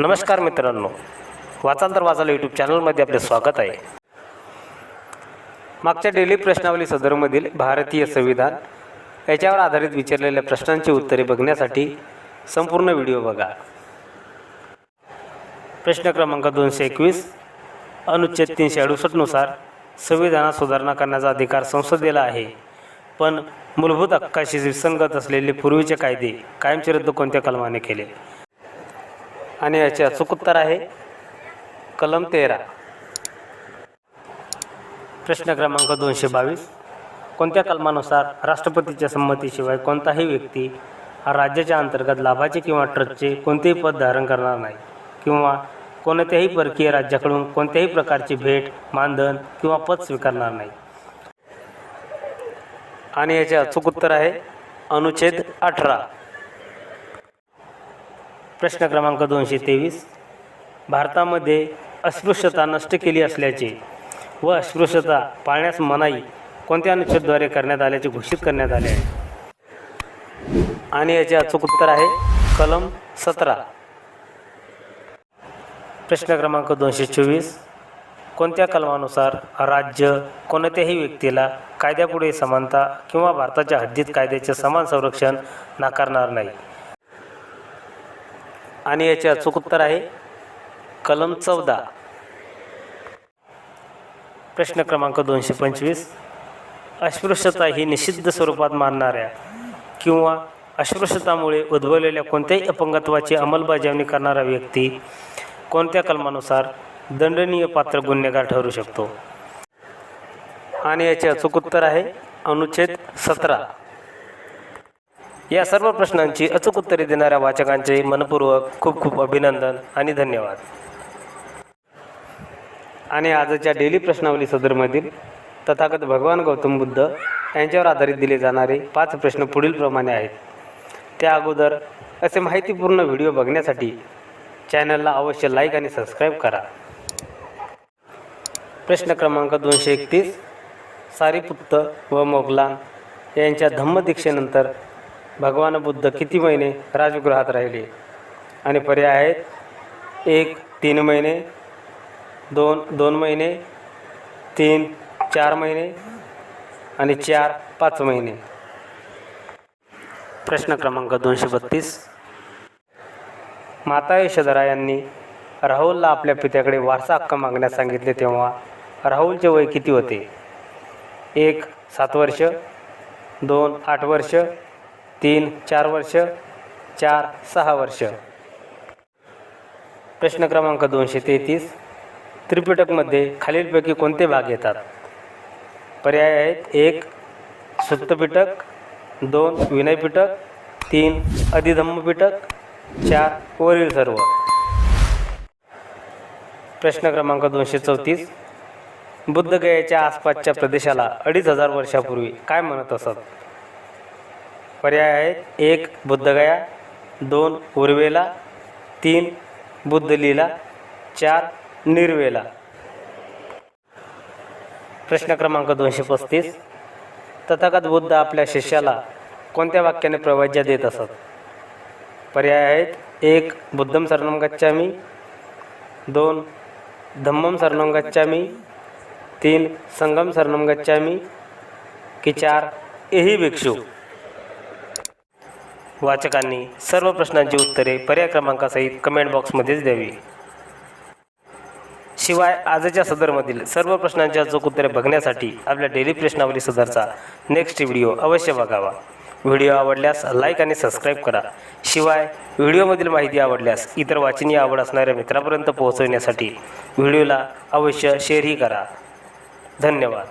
नमस्कार मित्रांनो. वाचाल तर वाचाल यूट्यूब चॅनलमध्ये आपले स्वागत आहे. मागच्या डेली प्रश्नावली सदरमधील भारतीय संविधान याच्यावर आधारित विचारलेल्या प्रश्नांची उत्तरे बघण्यासाठी संपूर्ण व्हिडिओ बघा. प्रश्न क्रमांक दोनशे एकवीस अनुच्छेद तीनशे अडुसष्टनुसार संविधानात सुधारणा करण्याचा अधिकार संसदेला आहे. पण मूलभूत हक्काशी विसंगत असलेले पूर्वीचे कायदे कायमचे रद्द कोणत्या कलमाने केले? आणि याचे अचूक उत्तर आहे कलम तेरा. प्रश्न क्रमांक दोनशे बावीस. कोणत्या कलमानुसार राष्ट्रपतीच्या संमतीशिवाय कोणताही व्यक्ती हा राज्याच्या अंतर्गत लाभाचे किंवा ट्रस्टचे कोणतेही पद धारण करणार नाही किंवा कोणत्याही परकीय राज्याकडून कोणत्याही प्रकारची भेट मानधन किंवा पद स्वीकारणार नाही. आणि याचे अचूक उत्तर आहे अनुच्छेद अठरा. प्रश्न क्रमांक दोनशे तेवीस. भारतामध्ये अस्पृश्यता नष्ट केली असल्याचे व अस्पृश्यता पाळण्यास मनाई कोणत्या अनुच्छेदद्वारे करण्यात आल्याचे घोषित करण्यात आले आहे? आणि याचे अचूक उत्तर आहे कलम सतरा. प्रश्न क्रमांक दोनशे चोवीस. कोणत्या कलमानुसार राज्य कोणत्याही व्यक्तीला कायद्यापुढे समानता किंवा भारताच्या हद्दीत कायद्याचे समान संरक्षण नाकारणार नाही? आणि याचे अचूक उत्तर आहे कलम चौदा. प्रश्न क्रमांक दोनशे पंचवीस. अस्पृश्यता ही निषिद्ध स्वरूपात मानणाऱ्या किंवा अस्पृश्यतामुळे उद्भवलेल्या कोणत्याही अपंगत्वाची अंमलबजावणी करणारा व्यक्ती कोणत्या कलमानुसार दंडनीय पात्र गुन्हेगार ठरू शकतो? आणि याचे अचूक उत्तर आहे अनुच्छेद सतरा. या सर्व प्रश्नांची अचूक उत्तरे देणाऱ्या वाचकांचे मनपूर्वक खूप खूप अभिनंदन आणि धन्यवाद. आणि आजच्या डेली प्रश्नावली सदरमधील तथागत भगवान गौतम बुद्ध यांच्यावर आधारित दिले जाणारे पाच प्रश्न पुढीलप्रमाणे आहेत. त्या अगोदर असे माहितीपूर्ण व्हिडिओ बघण्यासाठी चॅनलला अवश्य लाईक आणि सबस्क्राईब करा. प्रश्न क्रमांक दोनशे एकतीस सारीपुत्त व मोगलान यांच्या धम्मदीक्षेनंतर भगवान बुद्ध किती महिने राजगृहात राहिले? आणि पर्याय आहेत. एक तीन महिने. दोन दोन महिने. तीन चार महिने. आणि चार पाच महिने. प्रश्न क्रमांक दोनशे बत्तीस. माता यशोधरा यांनी राहुलला आपल्या पित्याकडे वारसा हक्क मागण्यास सांगितले तेव्हा राहुलचे वय किती होते? एक सात वर्ष. दोन आठ वर्ष. तीन चार वर्ष चार सहा वर्ष. प्रश्न क्रमांक दोनशे तेहतीस. त्रिपिटकमध्ये खालीलपैकी कोणते भाग येतात? पर्याय आहेत एक सुत्तपिटक दोन विनयपिटक तीन अधिधम्मपिटक चार वरील सर्व. प्रश्न क्रमांक दोनशे चौतीस. बुद्धगयाच्या आसपासच्या प्रदेशाला अडीच हजार वर्षापूर्वी काय म्हणत असत? पर्याय आहेत. एक बुद्धगया दोन उर्वेला तीन बुद्धलीला चार निर्वेला. प्रश्न क्रमांक दोनशे पस्तीस. तथागत बुद्ध आपल्या शिष्याला कोणत्या वाक्याने प्रवज्या देत असत? पर्याय आहेत. एक बुद्धम शरणम गच्छामी. दोन धम्मम शरणम गच्छामी. तीन संगम शरणम गच्छामी. की चार एही भिक्षू. वाचकांनी सर्व प्रश्नांची उत्तरे पर्याय क्रमांकासहित कमेंट बॉक्समध्येच द्यावी. शिवाय आजच्या सदरमधील सर्व प्रश्नांची अचूक उत्तरे बघण्यासाठी आपल्या डेली प्रश्नावली सदरचा नेक्स्ट व्हिडिओ अवश्य बघावा. व्हिडिओ आवडल्यास लाईक आणि सबस्क्राईब करा. शिवाय व्हिडिओमधील माहिती आवडल्यास इतर वाचनीय आवड असणाऱ्या मित्रापर्यंत पोहोचवण्यासाठी व्हिडिओला अवश्य शेअरही करा. धन्यवाद.